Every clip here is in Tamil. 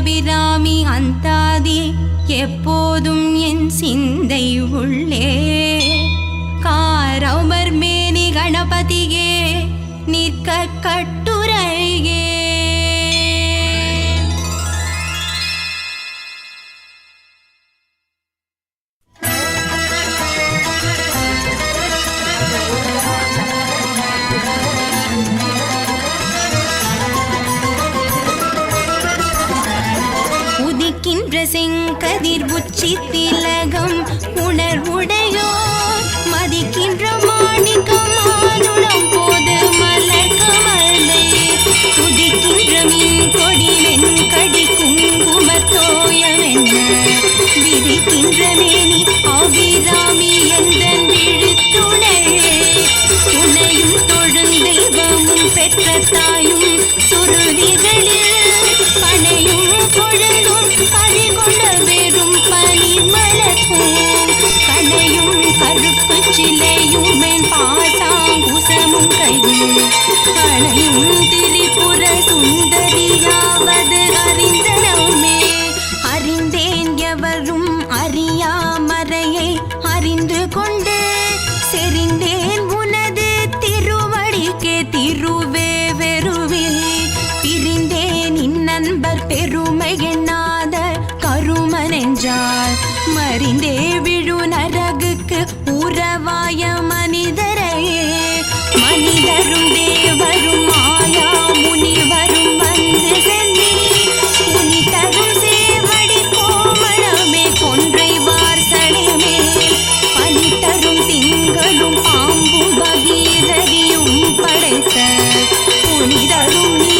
அபிராமி அந்தாதி எப்போதும் என் சிந்தை உள்ளே. காரௌமர் மேனி கணபதியே நிற்க கட்டும் உச்சி திலகம் உணர்வுடையோ மதிக்கின்ற மாணிக்கமானுடம் போது மலர் கமலே. உதிக்கின்ற மின் கொடி வெண்கடி குங்குமத்தோயமென்ன விதிக்கின்ற மேனி அபிராமி எந்த விழித்துணையே துணையும் பெற்ற தாயும் சுருதிகளில் பனையும் கொழுந்தும் கழி கொண்ட வெறும் பனி மலர்ப்பூம் கடையும் கருப்பு சிலையும் பாசாங்குசமும் திரிபுர சுந்தரியாவது அறிந்தனமே அன்பர் பெருமை எண்ணாத கருமனென்றால் மறிந்தே விழு நரகுக்கு உறவாய மனிதரையே. மனிதரும் தேவரும் மாயா முனிவரும் வந்து சென்னி புனி தரும் சேவடி கோமளமே கொன்றை பனி தரும் திங்களும் பாம்பு பகீரதியும் படைத்த புனிதரும் நீ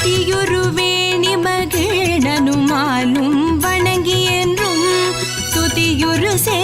துதியுருவே நிமகிழனுமாலும் வணங்கி என்றும் துதியுரு சே